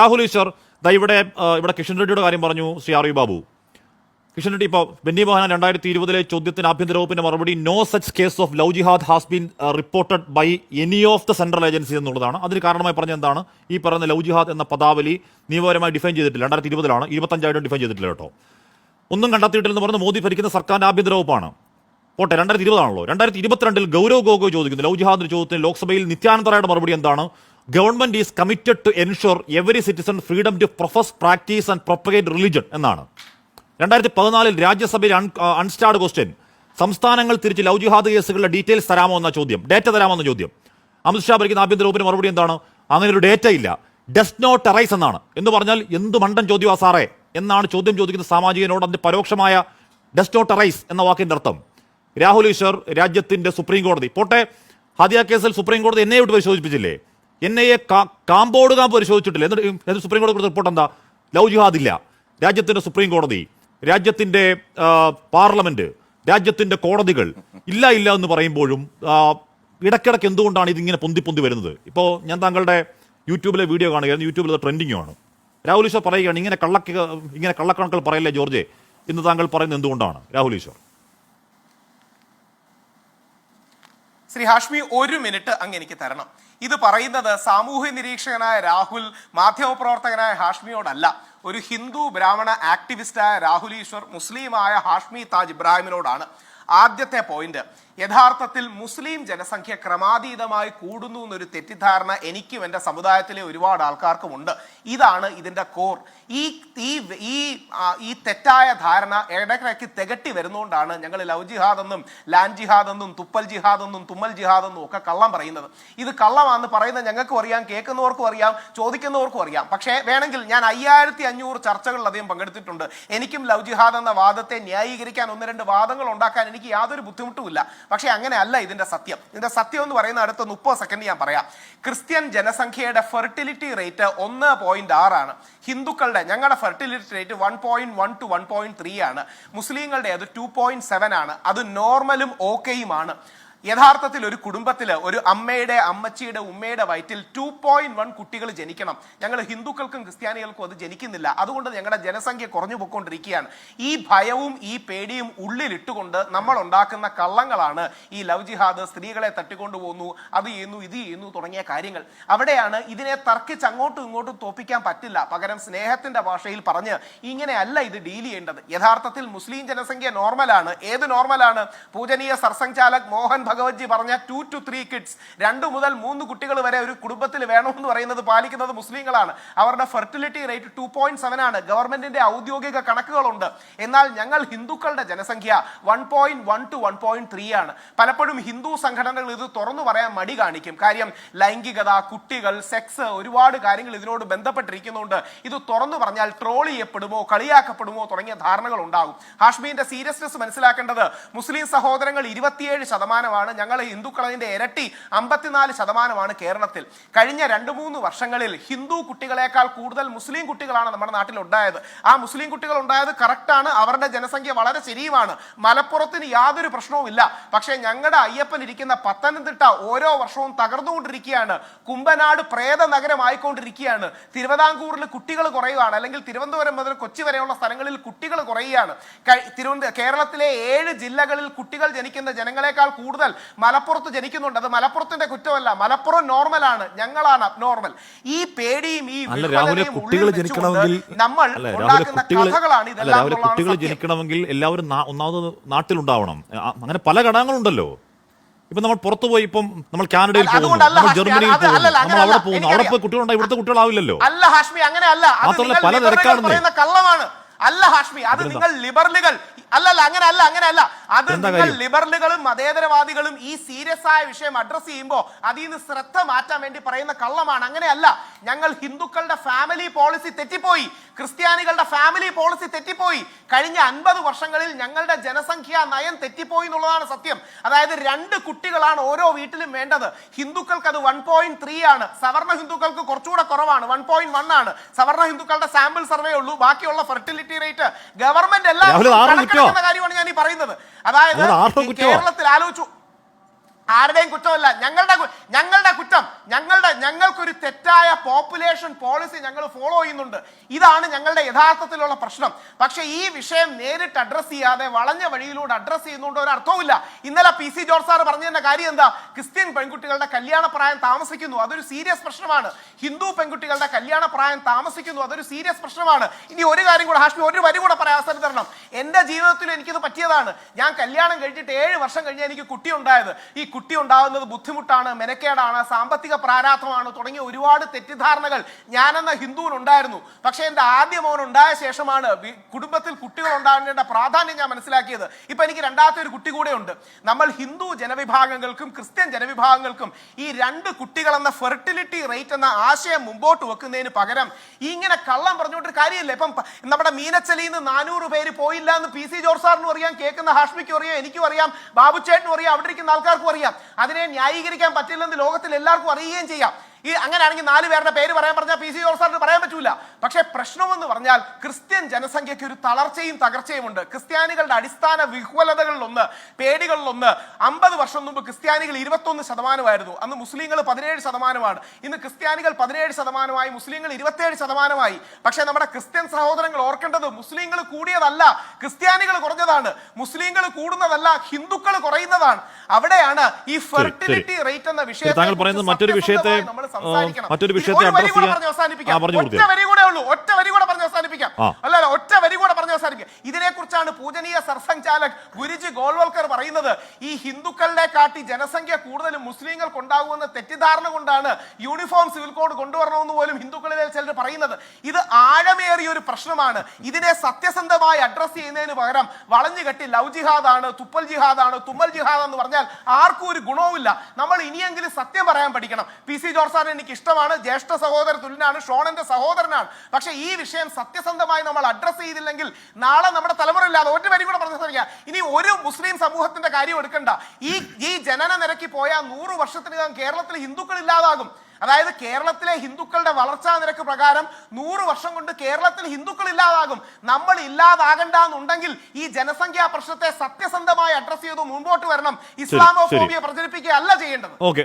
രാഹുൽ ഈശ്വർ ദാ ഇവിടെ ഇവിടെ കിഷൻ റെഡ്ഡിയുടെ കാര്യം പറഞ്ഞു ശ്രീ ആർ ബാബു. കിഷൻ റെഡ്ഡി ഇപ്പോൾ ബെന്നി മോഹൻ രണ്ടായിരത്തി ഇരുപതിലെ ചോദ്യത്തിന് ആഭ്യന്തര വകുപ്പിന്റെ മറുപടി no such case of love jihad has been reported by any of the central agency എന്നുള്ളതാണ്. അതിന് കാരണമായി പറഞ്ഞ എന്താണ്? ഈ പറയുന്ന ലവ് ജിഹാദ് എന്ന പദാവലി നിയമപരമായി ഡിഫൈൻ ചെയ്തിട്ടില്ല. രണ്ടായിരത്തി ഇരുപതിലാണ് ഇരുപത്തഞ്ചായിട്ടും ഡിഫൈൻ ചെയ്തിട്ടില്ല കേട്ടോ. ഒന്നും കണ്ടെത്തിയിട്ടില്ലെന്ന് പറഞ്ഞ് മോദി ഭരിക്കുന്ന സർക്കാരിന്റെ ആഭ്യന്തര വകുപ്പാണ്. പോട്ടെ രണ്ടായിരത്തി ഇരുപതാണല്ലോ രണ്ടായിരത്തി ഇരുപത്തിരണ്ടിൽ ഗൗരവ് ഗോഗോയ് ചോദിക്കുന്നു. ലവ് ജിഹാദിന്റെ ചോദ്യത്തിന് ലോക്സഭയിൽ നിത്യാനന്ദറായുടെ മറുപടി എന്താണ്? Government is committed to ensure every citizen freedom to profess practice and propagate religion എന്നാണ്. രണ്ടായിരത്തി പതിനാലിൽ രാജ്യസഭയിൽ അൺസ്റ്റാർഡ് ക്വസ്റ്റ്യൻ. സംസ്ഥാനങ്ങൾ തിരിച്ച് ലവ് ജിഹാദ് കേസുകളുടെ ഡീറ്റെയിൽസ് തരാമോ എന്ന ചോദ്യം. ഡേറ്റ തരാമോ എന്ന ചോദ്യം അമിത്ഷാ ഭരിക്കുന്ന ആഭ്യന്തര വകുപ്പിന് മറുപടി എന്താണ്? അങ്ങനെ ഒരു ഡേറ്റ ഇല്ല ഡസ് നോട്ട് അറൈസ് എന്നാണ്. എന്ന് പറഞ്ഞാൽ എന്ത് മണ്ടൻ ചോദ്യമാ സാറേ? എന്നാണ് ചോദ്യം ചോദിക്കുന്ന സാമാജികനോട് അതിന്റെ പരോക്ഷമായ ഡസ് നോട്ട് അറൈസ് എന്ന വാക്കിന്റെ അർത്ഥം. രാഹുൽ ഈശ്വർ രാജ്യത്തിന്റെ സുപ്രീം കോടതി. പോട്ടെ ഹാദിയ കേസിൽ സുപ്രീം കോടതി എന്നെ വിട്ട് പരിശോധിപ്പിച്ചില്ലേ? എൻ ഐ എ കാമ്പോട് കാമ്പ് പരിശോധിച്ചിട്ടില്ല? എന്നിട്ട് സുപ്രീം കോടതി റിപ്പോർട്ട് എന്താ? ലവ് ജിഹാദ് ഇല്ല. രാജ്യത്തിന്റെ സുപ്രീം കോടതി രാജ്യത്തിന്റെ പാർലമെന്റ് രാജ്യത്തിന്റെ കോടതികൾ ഇല്ല ഇല്ല എന്ന് പറയുമ്പോഴും ഇടയ്ക്കിടയ്ക്ക് എന്തുകൊണ്ടാണ് ഇതിങ്ങനെ പൊന്തി പൊന്തി വരുന്നത്? ഇപ്പോൾ ഞാൻ താങ്കളുടെ യൂട്യൂബിലെ വീഡിയോ കാണുകയാണ് യൂട്യൂബിൽ ട്രെൻഡിങ്ങും ആണ്. രാഹുൽ ഈശ്വർ പറയുകയാണ് ഇങ്ങനെ കള്ളക്ക ഇങ്ങനെ കള്ളക്കണക്കുകൾ പറയല്ലേ ജോർജെ? എന്ന് താങ്കൾ പറയുന്നത് എന്തുകൊണ്ടാണ്? രാഹുൽ ഈശ്വർ. ശ്രീ ഹാഷ്മി ഒരു മിനിറ്റ് അങ്ങ് എനിക്ക് തരണം. ഇത് പറയുന്നത് സാമൂഹ്യ നിരീക്ഷകനായ രാഹുൽ മാധ്യമപ്രവർത്തകനായ ഹാഷ്മിയോടല്ല. ഒരു ഹിന്ദു ബ്രാഹ്മണ ആക്ടിവിസ്റ്റായ രാഹുൽ ഈശ്വർ മുസ്ലിമായ ഹാഷ്മി താജ് ഇബ്രാഹിമിനോടാണ് ആദ്യത്തെ പോയിന്റ് യഥാർത്ഥത്തിൽ മുസ്ലിം ജനസംഖ്യ ക്രമാതീതമായി കൂടുന്നു എന്നൊരു തെറ്റിദ്ധാരണ എനിക്കും എന്റെ സമുദായത്തിലെ ഒരുപാട് ആൾക്കാർക്കും ഉണ്ട്. ഇതാണ് ഇതിന്റെ കോർ. ഈ ഈ ഈ തെറ്റായ ധാരണ ഇടയ്ക്കിടയ്ക്ക് തികട്ടി വരുന്നതുകൊണ്ടാണ് ഞങ്ങൾ ലവ് ജിഹാദ് എന്നും ലാൻഡ് ജിഹാദ് എന്നും തുപ്പൽ ജിഹാദ് എന്നും തുമ്മൽ ജിഹാദ് എന്നും ഒക്കെ കള്ളം പറയുന്നത്. ഇത് കള്ളമാണെന്ന് പറയുന്നത് ഞങ്ങൾക്കും അറിയാം കേൾക്കുന്നവർക്കും അറിയാം ചോദിക്കുന്നവർക്കും അറിയാം. പക്ഷേ വേണമെങ്കിൽ ഞാൻ അയ്യായിരത്തി അഞ്ഞൂറ് ചർച്ചകളിലധികം പങ്കെടുത്തിട്ടുണ്ട്. എനിക്കും ലവ് ജിഹാദ് എന്ന വാദത്തെ ന്യായീകരിക്കാൻ ഒന്ന് രണ്ട് വാദങ്ങൾ ഉണ്ടാക്കാൻ എനിക്ക് യാതൊരു ബുദ്ധിമുട്ടുമില്ല. പക്ഷേ അങ്ങനെ അല്ല ഇതിന്റെ സത്യം. ഇതിന്റെ സത്യം എന്ന് പറയുന്ന അടുത്ത മുപ്പത് സെക്കൻഡ് ഞാൻ പറയാം. ക്രിസ്ത്യൻ ജനസംഖ്യയുടെ ഫെർട്ടിലിറ്റി റേറ്റ് ഒന്ന് പോയിന്റ് ആറാണ് ഹിന്ദുക്കളുടെ ഞങ്ങളുടെ fertility rate one point one two one point three ആണ്. മുസ്ലിങ്ങളുടെ അത് ടു പോയിന്റ് സെവൻ ആണ്. അത് നോർമലും ഓക്കെയുമാണ് യഥാർത്ഥത്തിൽ ഒരു കുടുംബത്തിൽ ഒരു അമ്മയുടെ അമ്മച്ചിയുടെ ഉമ്മയുടെ വയറ്റിൽ ടു പോയിന്റ് വൺ കുട്ടികൾ ജനിക്കണം. ഞങ്ങൾ ഹിന്ദുക്കൾക്കും ക്രിസ്ത്യാനികൾക്കും അത് ജനിക്കുന്നില്ല. അതുകൊണ്ട് ഞങ്ങളുടെ ജനസംഖ്യ കുറഞ്ഞു പോയിക്കൊണ്ടിരിക്കുകയാണ്. ഈ ഭയവും ഈ പേടിയും ഉള്ളിലിട്ടുകൊണ്ട് നമ്മൾ ഉണ്ടാക്കുന്ന കള്ളങ്ങളാണ് ഈ ലവ് ജിഹാദ് സ്ത്രീകളെ തട്ടിക്കൊണ്ടു പോകുന്നു അത് ചെയ്യുന്നു ഇത് ചെയ്യുന്നു തുടങ്ങിയ കാര്യങ്ങൾ. അവിടെയാണ് ഇതിനെ തർക്കിച്ച് അങ്ങോട്ടും ഇങ്ങോട്ടും തോപ്പിക്കാൻ പറ്റില്ല. പകരം സ്നേഹത്തിന്റെ ഭാഷയിൽ പറഞ്ഞ് ഇങ്ങനെയല്ല ഇത് ഡീൽ ചെയ്യേണ്ടത്. യഥാർത്ഥത്തിൽ മുസ്ലിം ജനസംഖ്യ നോർമലാണ്. ഏത് നോർമലാണ്? പൂജനീയ സർസംഘാലക് മോഹൻ ഭഗവത്ജി പറഞ്ഞ ടു ടു ത്രീ കിഡ്സ് രണ്ട് മുതൽ മൂന്ന് കുട്ടികൾ വരെ ഒരു കുടുംബത്തിൽ വേണമെന്ന് പറയുന്നത് പാലിക്കുന്നത് മുസ്ലിങ്ങളാണ്. അവരുടെ fertility rate two point seven ആണ്. ഗവൺമെന്റിന്റെ ഔദ്യോഗിക കണക്കുകളുണ്ട്. എന്നാൽ ഞങ്ങൾ ഹിന്ദുക്കളുടെ ജനസംഖ്യ one point one two one point three ആണ്. പലപ്പോഴും ഹിന്ദു സംഘടനകൾ ഇത് തുറന്നു പറയാൻ മടി കാണിക്കും. കാര്യം ലൈംഗികത കുട്ടികൾ സെക്സ് ഒരുപാട് കാര്യങ്ങൾ ഇതിനോട് ബന്ധപ്പെട്ടിരിക്കുന്നുണ്ട്. ഇത് തുറന്നു പറഞ്ഞാൽ ട്രോൾ ചെയ്യപ്പെടുമോ കളിയാക്കപ്പെടുമോ തുടങ്ങിയ ധാരണകൾ ഉണ്ടാകും ഹാഷ്മീന്റെ സീരിയസ്നെസ് മനസ്സിലാക്കേണ്ടത് മുസ്ലിം സഹോദരങ്ങൾ ഇരുപത്തിയേഴ് ശതമാനമാണ്. ഞങ്ങൾ ഹിന്ദുക്കളതിന്റെ ഇരട്ടി അമ്പത്തിനാല് ശതമാനമാണ് കേരളത്തിൽ. കഴിഞ്ഞ രണ്ട് മൂന്ന് വർഷങ്ങളിൽ ഹിന്ദു കുട്ടികളെക്കാൾ കൂടുതൽ മുസ്ലിം കുട്ടികളാണ് നമ്മുടെ നാട്ടിൽ ഉണ്ടായത് ആ മുസ്ലിം കുട്ടികൾ ഉണ്ടായത് കറക്റ്റാണ്. അവരുടെ ജനസംഖ്യ വളരെ ശരിയുമാണ്. മലപ്പുറത്തിന് യാതൊരു പ്രശ്നവുമില്ല പക്ഷേ ഞങ്ങളുടെ അയ്യപ്പൻ ഇരിക്കുന്ന പത്തനംതിട്ട ഓരോ വർഷവും തകർന്നുകൊണ്ടിരിക്കുകയാണ്. കുമ്പനാട് പ്രേത നഗരമായിക്കൊണ്ടിരിക്കുകയാണ്. തിരുവിതാംകൂറിൽ കുട്ടികൾ കുറയുകയാണ്. അല്ലെങ്കിൽ തിരുവനന്തപുരം മുതൽ കൊച്ചി വരെയുള്ള സ്ഥലങ്ങളിൽ കുട്ടികൾ കുറയുകയാണ്. തിരുവനന്തപുരം കേരളത്തിലെ ഏഴ് ജില്ലകളിൽ കുട്ടികൾ ജനിക്കുന്ന ജനങ്ങളെക്കാൾ കൂടുതൽ മലപ്പുറത്ത് ജനിക്കുന്നുണ്ട്. അത് മലപ്പുറത്തിന്റെ കുറ്റമല്ല. മലപ്പുറം നോർമൽ ആണ് ഞങ്ങളാണ് അബ്നോർമൽ ഈ പേടിയും ഈ കുട്ടികൾ ജനിക്കണമെങ്കിൽ നമ്മൾ ഉണ്ടാക്കുന്ന കഥകളാണ് ഇതെല്ലാം കുട്ടികൾ ജനിക്കണമെങ്കിൽ എല്ലാവരും ഒന്നാമത് നാട്ടിലുണ്ടാവണം. അങ്ങനെ പല ഘടകങ്ങളുണ്ടല്ലോ. ഇപ്പൊ നമ്മൾ പുറത്തു പോയി ഇപ്പം നമ്മൾ കാനഡയിൽ പോകുന്നു. നമ്മൾ ജർമ്മനിയിൽ പോകുന്നു. നമ്മൾ അവിടെ. പോകുന്നു. അവിടെ. പോയി കുട്ടികളുണ്ടായി ഇവിടുത്തെ കുട്ടികളാവില്ലല്ലോ. അല്ല ഹാഷ്മി അങ്ങനെയല്ല. അല്ല മാത്രമല്ല പല തിരക്കാണെന്ന് കള്ളമാണ്. അല്ല ഹാഷ്മി അത് നിങ്ങൾ ലിബറലുകൾ അല്ലല്ല അങ്ങനെ അല്ല അങ്ങനെ അല്ല അത് നിങ്ങൾ ലിബറലുകളും മതേതരവാദികളും ഈ സീരിയസ് ആയ വിഷയം അഡ്രസ് ചെയ്യുമ്പോൾ അതിൽ നിന്ന് ശ്രദ്ധ മാറ്റാൻ വേണ്ടി പറയുന്ന കള്ളമാണ്. അങ്ങനെയല്ല ഞങ്ങൾ ഹിന്ദുക്കളുടെ ഫാമിലി പോളിസി തെറ്റിപ്പോയി. ക്രിസ്ത്യാനികളുടെ ഫാമിലി പോളിസി തെറ്റിപ്പോയി. കഴിഞ്ഞ അൻപത് വർഷങ്ങളിൽ ഞങ്ങളുടെ ജനസംഖ്യാ നയം തെറ്റിപ്പോയി എന്നുള്ളതാണ് സത്യം. അതായത് രണ്ട് കുട്ടികളാണ് ഓരോ വീട്ടിലും വേണ്ടത്. ഹിന്ദുക്കൾക്ക് അത് വൺ പോയിന്റ് ത്രീ ആണ്. സവർണ ഹിന്ദുക്കൾക്ക് കുറച്ചുകൂടെ കുറവാണ്. വൺ പോയിന്റ് വൺ ആണ്. സവർണ ഹിന്ദുക്കളുടെ സാമ്പിൾ സർവേ ഉള്ളൂ. ബാക്കിയുള്ള ഫെർട്ടിലിറ്റി റേറ്റ് ഗവൺമെന്റ് എല്ലാം കാര്യമാണ് ഞാൻ ഈ പറയുന്നത്. അതായത്? കേരളത്തിൽ ആലോചിച്ചു. ആരുടെയും കുറ്റമല്ല ഞങ്ങളുടെ ഞങ്ങളുടെ കുറ്റം ഞങ്ങളുടെ ഞങ്ങൾക്കൊരു തെറ്റായ പോപ്പുലേഷൻ പോളിസി ഞങ്ങൾ ഫോളോ ചെയ്യുന്നുണ്ട്. ഇതാണ് ഞങ്ങളുടെ യഥാർത്ഥത്തിലുള്ള പ്രശ്നം. പക്ഷേ ഈ വിഷയം നേരിട്ട് അഡ്രസ്സ് ചെയ്യാതെ വളഞ്ഞ വഴിയിലൂടെ അഡ്രസ്സ് ചെയ്യുന്നതുകൊണ്ട് ഒരു അർത്ഥവുമില്ല. ഇന്നലെ പി സി ജോർജ് സാർ പറഞ്ഞതിന്റെ കാര്യം എന്താ? ക്രിസ്ത്യൻ പെൺകുട്ടികളുടെ കല്യാണ പ്രായം താമസിക്കുന്നു അതൊരു സീരിയസ് പ്രശ്നമാണ്. ഹിന്ദു പെൺകുട്ടികളുടെ കല്യാണ പ്രായം താമസിക്കുന്നു അതൊരു സീരിയസ് പ്രശ്നമാണ്. ഇനി ഒരു കാര്യം കൂടെ ഹാഷ്മി ഒരു വരി കൂടെ പറയാൻ അവസരം തരണം. എന്റെ ജീവിതത്തിൽ എനിക്കിത് പറ്റിയതാണ്. ഞാൻ കല്യാണം കഴിഞ്ഞിട്ട് ഏഴ് വർഷം കഴിഞ്ഞാൽ എനിക്ക് കുട്ടി ഉണ്ടായത് ഈ ഉണ്ടാകുന്നത് ബുദ്ധിമുട്ടാണ് മെനക്കേടാണ് സാമ്പത്തിക പ്രാരാധമാണ് തുടങ്ങിയ ഒരുപാട് തെറ്റിദ്ധാരണകൾ ഞാനെന്ന ഹിന്ദുവിനുണ്ടായിരുന്നു പക്ഷേ എന്റെ ആദ്യ മോൻ ഉണ്ടായ ശേഷമാണ് കുടുംബത്തിൽ കുട്ടികൾ ഉണ്ടാകേണ്ട പ്രാധാന്യം ഞാൻ മനസ്സിലാക്കിയത്. ഇപ്പം എനിക്ക് രണ്ടാമത്തെ ഒരു കുട്ടി കൂടെ ഉണ്ട് നമ്മൾ ഹിന്ദു ജനവിഭാഗങ്ങൾക്കും ക്രിസ്ത്യൻ ജനവിഭാഗങ്ങൾക്കും ഈ രണ്ട് കുട്ടികളെന്ന ഫെർട്ടിലിറ്റി റേറ്റ് എന്ന ആശയം മുമ്പോട്ട് വെക്കുന്നതിന് പകരം ഇങ്ങനെ കള്ളം പറഞ്ഞുകൊണ്ട് കാര്യമില്ല. ഇപ്പം നമ്മുടെ മീനച്ചലിയിൽ നിന്ന് നാനൂറ് പേര് പോയില്ല എന്ന് പി സി ജോർജ് സാറിനും അറിയാം കേൾക്കുന്ന ഹാഷ്മിക്കും അറിയാം എനിക്കും അറിയാം ബാബുച്ചേട്ടനും അറിയാം അവിടെ ഇരിക്കുന്ന ആൾക്കാർക്കും അറിയാം. അതിനെ ന്യായീകരിക്കാൻ പറ്റില്ലെന്ന് ലോകത്തിൽ എല്ലാവർക്കും അറിയുകയും ചെയ്യാം. ഈ അങ്ങനെയാണെങ്കിൽ നാല് പേരുടെ പേര് പറയാൻ പറഞ്ഞാൽ പി സി ജോർജ് പറയാൻ പറ്റൂല. പക്ഷേ പ്രശ്നമെന്ന് പറഞ്ഞാൽ ക്രിസ്ത്യൻ ജനസംഖ്യയ്ക്ക് ഒരു തളർച്ചയും തകർച്ചയും ഉണ്ട്. ക്രിസ്ത്യാനികളുടെ അടിസ്ഥാന വിഹ്വലതകളിലൊന്ന് പേടികളിലൊന്ന് അമ്പത് വർഷം മുമ്പ് ക്രിസ്ത്യാനികൾ ഇരുപത്തൊന്ന് ശതമാനമായിരുന്നു. അന്ന് മുസ്ലിങ്ങൾ പതിനേഴ് ശതമാനമാണ്. ഇന്ന് ക്രിസ്ത്യാനികൾ പതിനേഴ് ശതമാനമായി മുസ്ലിങ്ങൾ ഇരുപത്തേഴ് ശതമാനമായി. പക്ഷേ നമ്മുടെ ക്രിസ്ത്യൻ സഹോദരങ്ങൾ ഓർക്കേണ്ടത് മുസ്ലിങ്ങൾ കൂടിയതല്ല ക്രിസ്ത്യാനികൾ കുറഞ്ഞതാണ്. മുസ്ലിങ്ങൾ കൂടുന്നതല്ല ഹിന്ദുക്കൾ കുറയുന്നതാണ്. അവിടെയാണ് ഈ ഫെർട്ടിലിറ്റി റേറ്റ് എന്ന വിഷയം മറ്റൊരു വിഷയത്തെ, മറ്റൊരു വിഷയത്തെ അഡ്രസ് ചെയ്യാൻ- അവസാനിപ്പിക്കാം. പറഞ്ഞു ഒറ്റ. വരി കൂടെ ഉള്ളൂ. ഒറ്റ വരി അവസാനിപ്പിക്കാം. അല്ല ഒറ്റ വരി കൂടെ പറഞ്ഞ് അവസാനിപ്പിക്കാം. ഇതിനെക്കുറിച്ചാണ് പൂജനീയ സർസഞ്ചാലക് ഗുരുജി ഗോൾവൽക്കർ പറയുന്നത്. ഈ ഹിന്ദുക്കളുടെ കാട്ടി ജനസംഖ്യ കൂടുതലും മുസ്ലിങ്ങൾക്ക് ഉണ്ടാകുമെന്ന തെറ്റിദ്ധാരണ കൊണ്ടാണ് യൂണിഫോം സിവിൽ കോഡ് കൊണ്ടുവരണമെന്ന് പോലും ഹിന്ദുക്കളിലെ ചിലർ പറയുന്നത്. ഇത് ആഴമേറിയ ഒരു പ്രശ്നമാണ്. ഇതിനെ സത്യസന്ധമായി അഡ്രസ് ചെയ്യുന്നതിന് പകരം വളഞ്ഞു കെട്ടി ലവ് ജിഹാദാണ് തുപ്പൽ ജിഹാദാണ് തുമ്മൽ ജിഹാദ് എന്ന് പറഞ്ഞാൽ ആർക്കും ഒരു ഗുണവുമില്ല. നമ്മൾ ഇനിയെങ്കിലും സത്യം പറയാൻ പഠിക്കണം. പി സി ജോർജ് സാറിന് എനിക്ക് ഇഷ്ടമാണ്. ജ്യേഷ്ഠ സഹോദര തുല്യനാണ്. ഷോണന്റെ സഹോദരനാണ്. പക്ഷേ ഈ വിഷയം സത്യസന്ധമായി നമ്മൾ അഡ്രസ്സ് ചെയ്തില്ലെങ്കിൽ നാളെ നമ്മുടെ തലമുറ ഇല്ലാതെ ഒറ്റ വരി കൂടെ പറഞ്ഞു ശ്രമിക്കുക ഇനി ഒരു മുസ്ലിം സമൂഹത്തിന്റെ കാര്യം എടുക്കണ്ട. ഈ ഈ ജനന നിരക്കി പോയ നൂറ് വർഷത്തിനകം കേരളത്തിൽ ഹിന്ദുക്കൾ ഇല്ലാതാകും. അതായത് കേരളത്തിലെ ഹിന്ദുക്കളുടെ വളർച്ചാ നിരക്ക് പ്രകാരം നൂറ് വർഷം കൊണ്ട് കേരളത്തിൽ ഹിന്ദുക്കൾ ഇല്ലാതാകും. നമ്മൾ ഇല്ലാതാകണ്ട എന്നുണ്ടെങ്കിൽ ഈ ജനസംഖ്യാ പ്രശ്നത്തെ സത്യസന്ധമായി അഡ്രസ് ചെയ്ത് മുമ്പോട്ട് വരണം. ഇസ്ലാമോഫോബിയ പ്രചരിപ്പിക്കുക അല്ല ചെയ്യേണ്ടത്. ഓക്കെ